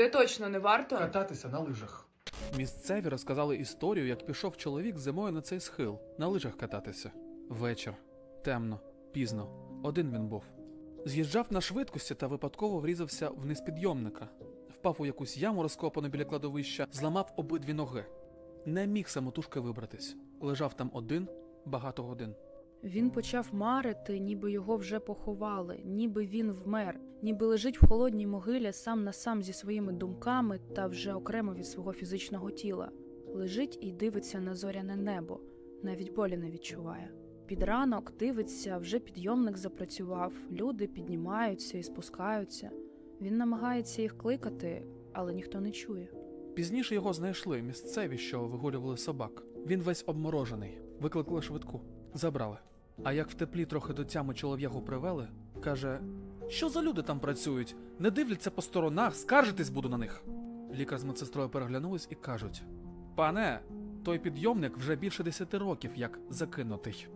Де точно не варто? Кататися на лижах. Місцеві розказали історію, як пішов чоловік зимою на цей схил, на лижах кататися. Вечір. Темно, пізно. Один він був. З'їжджав на швидкості та випадково врізався вниз підйомника. Впав у якусь яму, розкопану біля кладовища, зламав обидві ноги. Не міг самотужки вибратись. Лежав там один багато годин. Він почав марити, ніби його вже поховали, ніби він вмер, ніби лежить в холодній могилі сам на сам зі своїми думками та вже окремо від свого фізичного тіла. Лежить і дивиться на зоряне небо, навіть болі не відчуває. Під ранок дивиться, вже підйомник запрацював, люди піднімаються і спускаються. Він намагається їх кликати, але ніхто не чує. Пізніше його знайшли місцеві, що вигулювали собак. Він весь обморожений. Викликали швидку. Забрали. А як в теплі трохи до тями чолов'ягу привели, каже: Що за люди там працюють? Не дивляться по сторонах, скаржитись буду на них. Лікар з медсестрою переглянулись і кажуть: Пане, той підйомник вже більше десяти років як закинутий.